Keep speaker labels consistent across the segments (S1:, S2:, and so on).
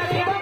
S1: আর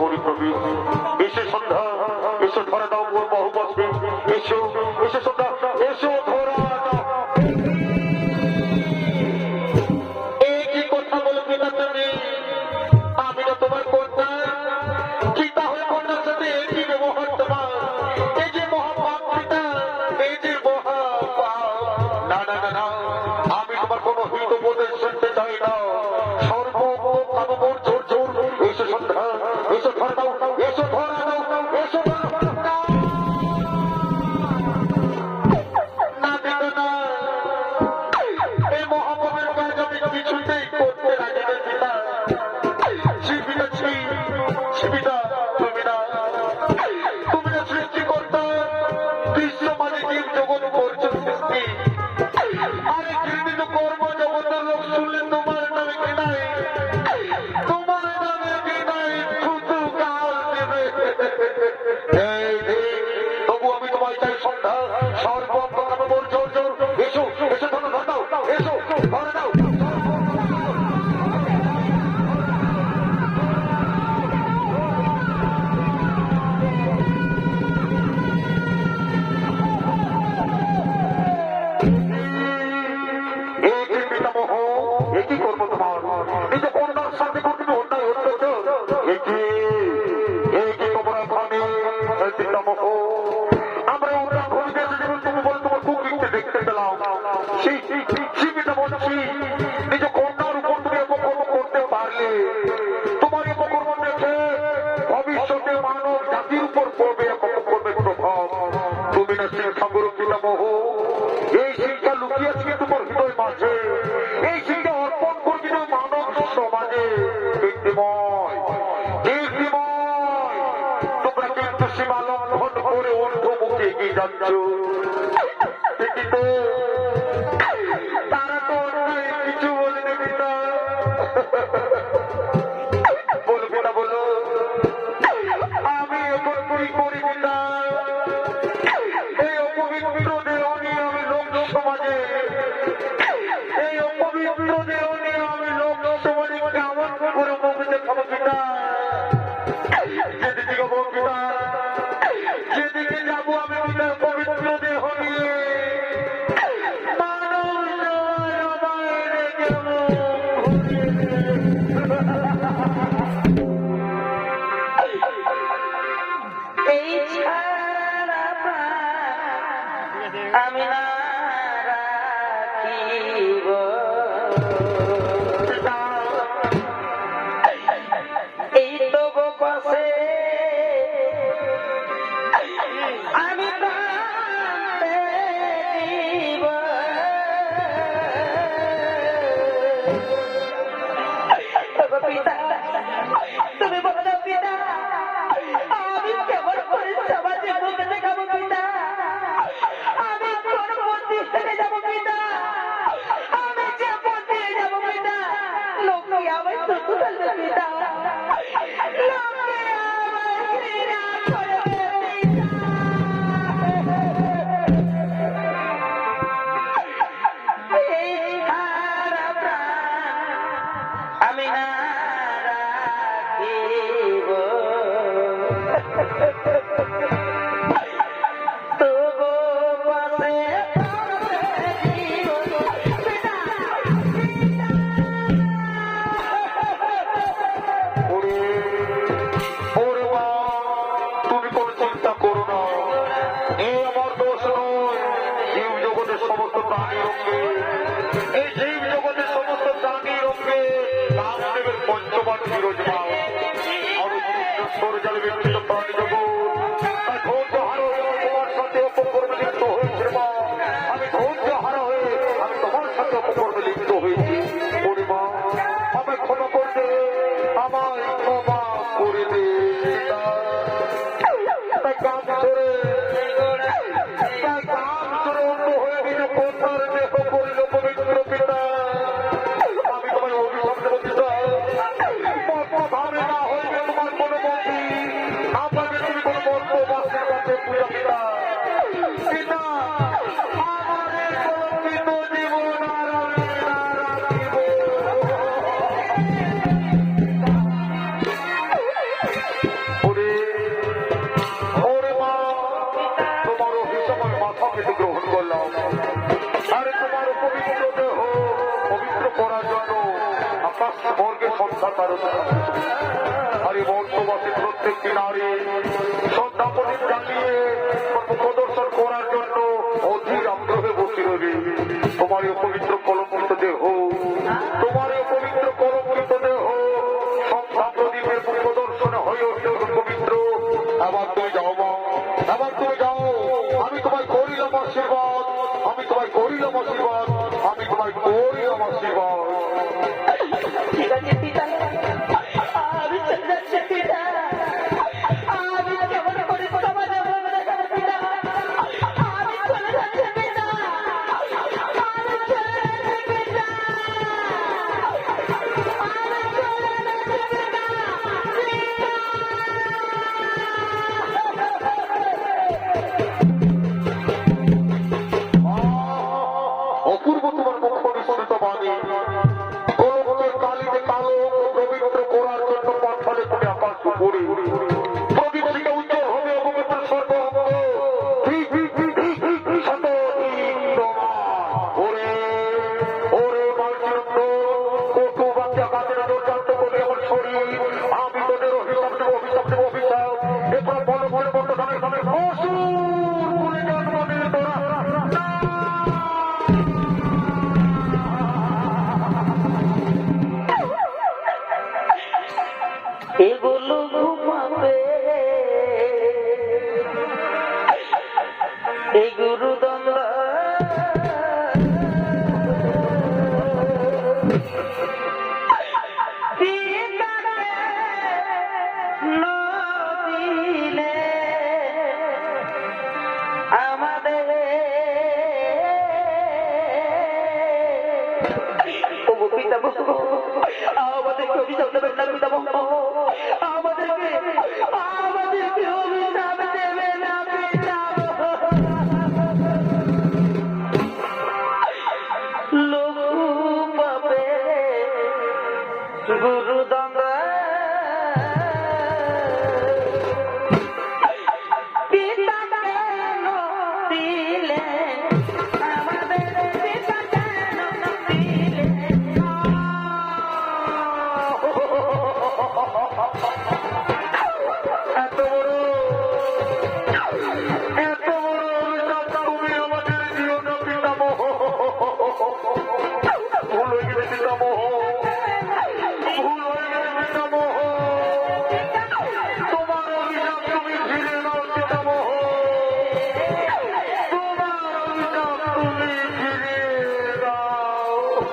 S2: পরিপ্রবি এসে সন্ধ্যা এসে ধরে দাও মোর বহু বছর এসো। দীপ্তিময় দীপ্তিময় তোমরা কিন্তু সীমা লঙ্ঘন করে অন্ধমুখে এগিয়ে যাচ্ছ। ফিরোজ বাউ অনুষ্ঠিত সৌরজল বিপ্লব অফিস গ্রহণ করলাম। আর তোমার পবিত্র দেহ, পবিত্র করার জন্য আকাশ বর্গে সন্ধ্যা তার আরে বর্তবাসী প্রত্যেকটি নারী শ্রদ্ধা প্রদীপ জানিয়ে আবার তুমি যাও আমি তোমায় করিলাম আশীর্বাদ। আমি তোমায় করিলাম আশীর্বাদ। আমি তোমায় করিলাম আশীর্বাদ।
S1: ঠিক Thank you. ওগো পিতামহ, আমাদেরকে অভিশাপ দেবেন না পিতামহ। আমাদেরকে আমাদেরকে অভিশাপ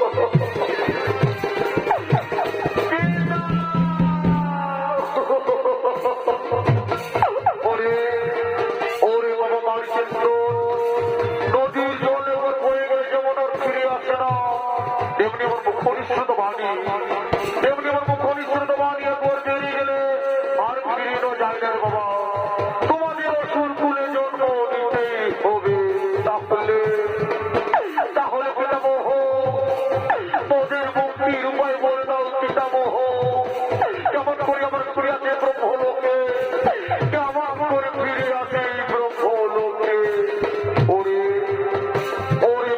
S2: Música মুক্তির উপায় করে আমার ফিরে আসে ব্রহ্মলোকে, কেমন করে ফিরে আসে এই ব্রহ্মলোকে। ওরে ওরে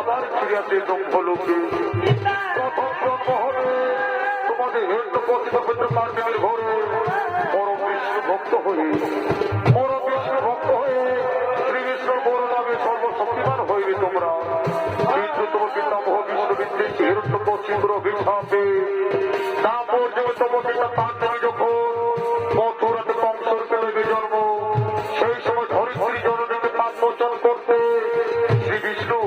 S2: আবার ফিরে আসে ব্রহ্মলোকে। প্রথম জন্ম হবে তোমাদের হেন্দ্র পতিত পেত্র কার্যের ঘরে। পরম ভক্ত হয়ে পশ্চিম্র বিছাপে তা পর্যন্ত তোমার পিতা পাণ্ডবী যখন মথুরাতে কংসর পেলে জন্ম, সেই সময় ধরিত্রী জননীকে পাপ মোচন করতে শ্রী বিষ্ণু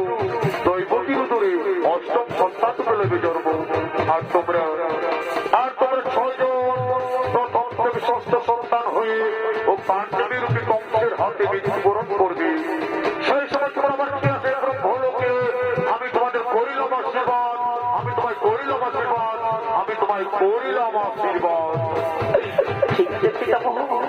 S2: দৈবকীর দূরে অষ্টম সন্তান পেলে জন্ম। আর তোমরা আর তোমরা ছয়জন প্রথম থেকে ষষ্ঠ সন্তান হয়ে ও পাণ্ডবী রূপী কংসের হাতে আমার কি আছে ব্রহ্মলোকে আমি তোমাদের করিলাম আশীর্বাদ। করিলাম আশীর্বাদ আমি তোমায় করিলাম আশীর্বাদ।
S1: ঠিক আছে